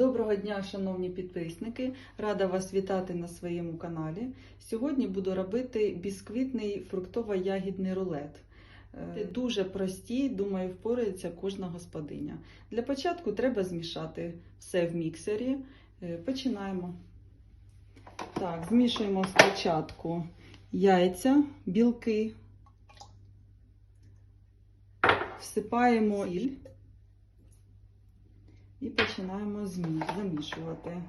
Доброго дня, шановні підписники! Рада вас вітати на своєму каналі. Сьогодні буду робити бісквітний фруктово-ягідний рулет. Е, Дуже прості, думаю, впорається кожна господиня. Для початку треба змішати все в міксері. Е, Починаємо. Так, змішуємо спочатку яйця, білки, всипаємо сіль і починаємо замішувати.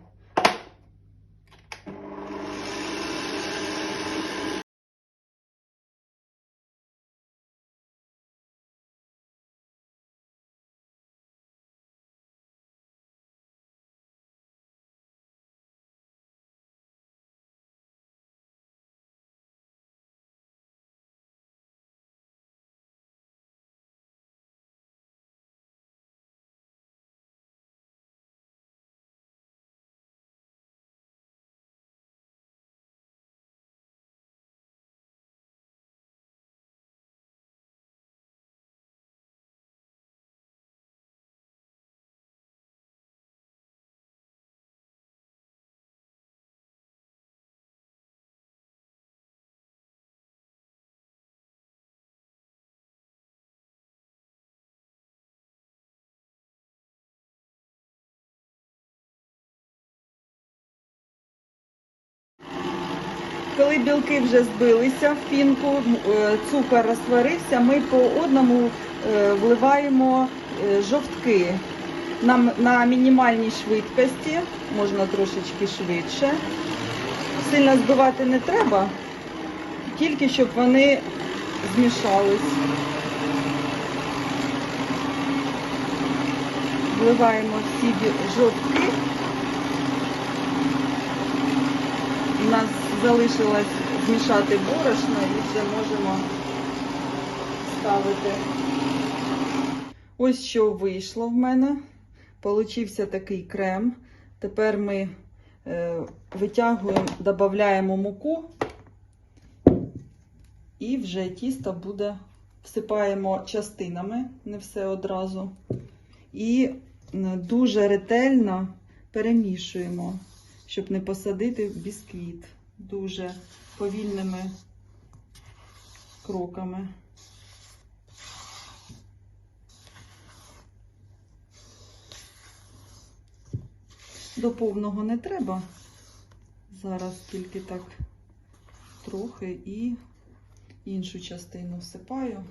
Коли білки вже збилися в пінку, е, цукор розтворився, ми по одному е, вливаємо е, жовтки на, на мінімальній швидкості, можна трошечки швидше. Сильно збивати не треба, тільки щоб вони змішались. Вливаємо всі жовтки. У нас залишилось змішати борошно і вже можемо ставити. Ось що вийшло в мене. Получився такий крем. Тепер ми е, витягуємо, додаємо муку і вже тісто буде, всипаємо частинами, не все одразу. І дуже ретельно перемішуємо щоб не посадити бісквіт дуже повільними кроками. До повного не треба. Зараз тільки так трохи і іншу частину всипаю.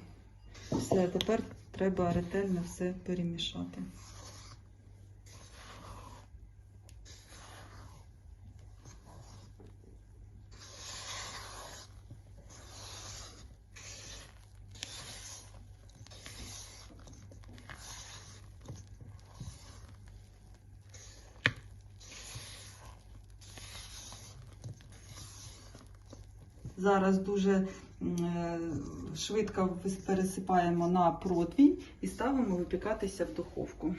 Все, тепер треба ретельно все перемішати. Зараз дуже е, швидко пересипаємо на противінь і ставимо випікатися в духовку.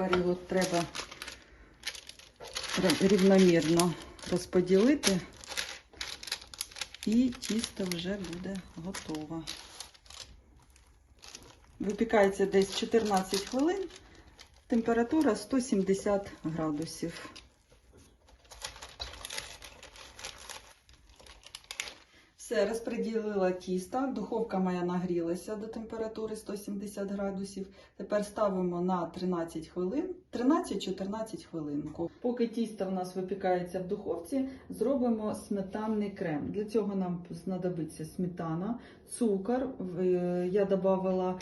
Тепер його треба рівномірно розподілити, і тісто вже буде готове. Випікається десь 14 хвилин, температура 170 градусів. Все, розподілила тісто. Духовка моя нагрілася до температури 170 градусів. Тепер ставимо на 13 хвилин, 13-14 хвилин. Поки тісто в нас випікається в духовці, зробимо сметанний крем. Для цього нам знадобиться сметана, цукор. Я додавала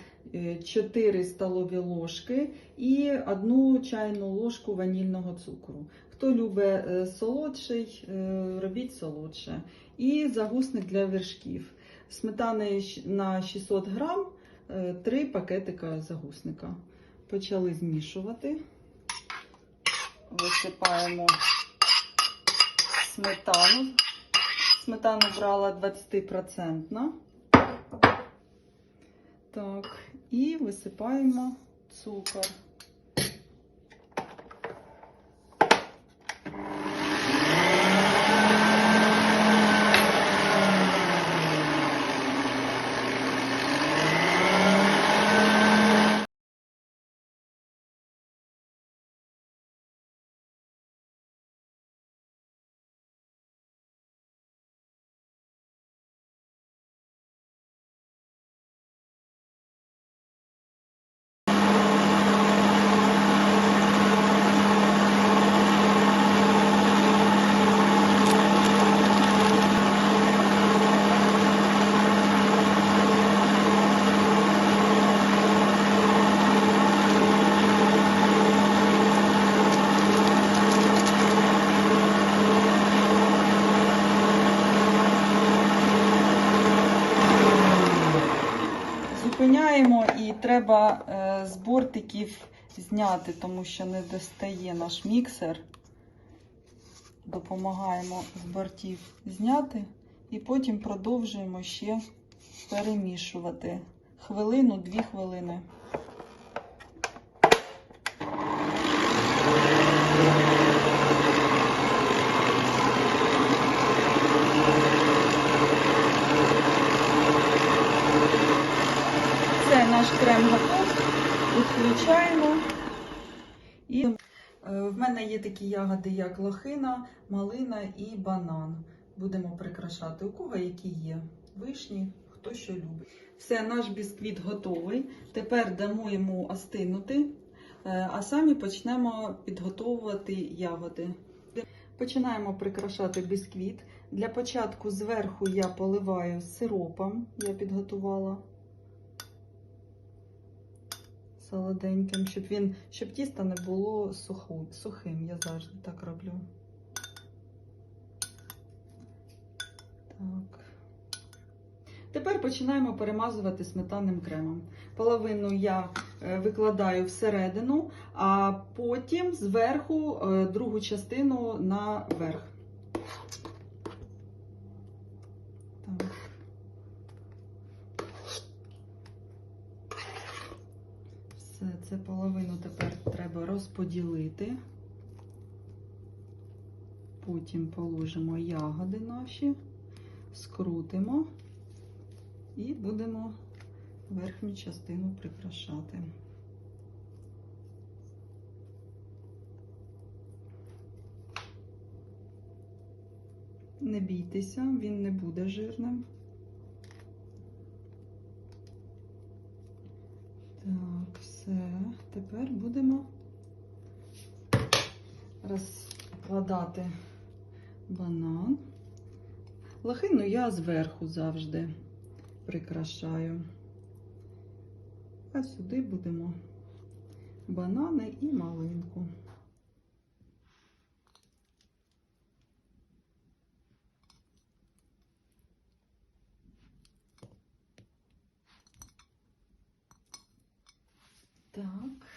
4 столові ложки і 1 чайну ложку ванільного цукру. Хто любить е, солодший, е, робіть солодше. І загусник для вершків. Сметани на 600 грам, 3 пакетика загусника. Почали змішувати. Висипаємо сметану. Сметану брала 20%. Так, і висипаємо цукор. Зупиняємо і треба е, з бортиків зняти, тому що не достає наш міксер. Допомагаємо з бортів зняти і потім продовжуємо ще перемішувати. Хвилину, дві хвилини. Все, наш крем готов. Відключаємо. І е, в мене є такі ягоди, як лохина, малина і банан. Будемо прикрашати. У кого які є? Вишні, хто що любить. Все, наш бісквіт готовий. Тепер дамо йому остинути, е, а самі почнемо підготовувати ягоди. Починаємо прикрашати бісквіт. Для початку зверху я поливаю сиропом, я підготувала солоденьким, щоб він, щоб тісто не було суху, сухим. Я завжди так роблю. Так. Тепер починаємо перемазувати сметанним кремом. Половину я е, викладаю всередину, а потім зверху е, другу частину наверх. Так. Все, це половину тепер треба розподілити. Потім положимо ягоди наші, скрутимо і будемо верхню частину прикрашати. Не бійтеся, він не буде жирним. Так, все. Тепер будемо розкладати банан. Лохину я зверху завжди прикрашаю. А сюди будемо банани і малинку. Так.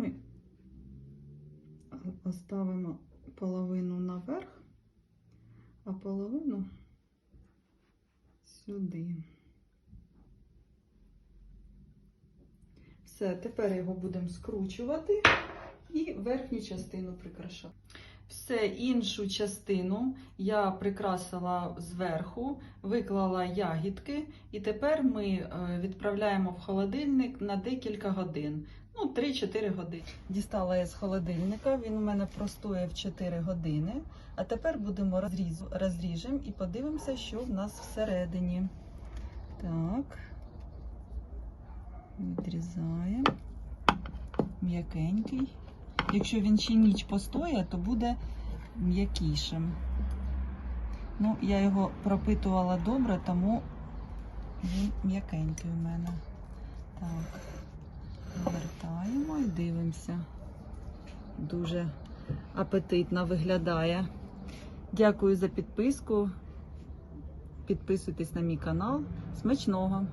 Ми оставимо половину наверх, а половину сюди. Все, тепер його будемо скручувати і верхню частину прикрашати. Все, іншу частину я прикрасила зверху, виклала ягідки, і тепер ми е, відправляємо в холодильник на декілька годин. Ну, 3-4 години. Дістала я з холодильника, він у мене простояв 4 години. А тепер будемо розріз... розріжемо і подивимося, що в нас всередині. Так, відрізаємо. М'якенький. Якщо він ще ніч постоє, то буде м'якішим. Ну, я його пропитувала добре, тому він м'якенький у мене. Так, повертаємо і дивимося. Дуже апетитно виглядає. Дякую за підписку. Підписуйтесь на мій канал. Смачного!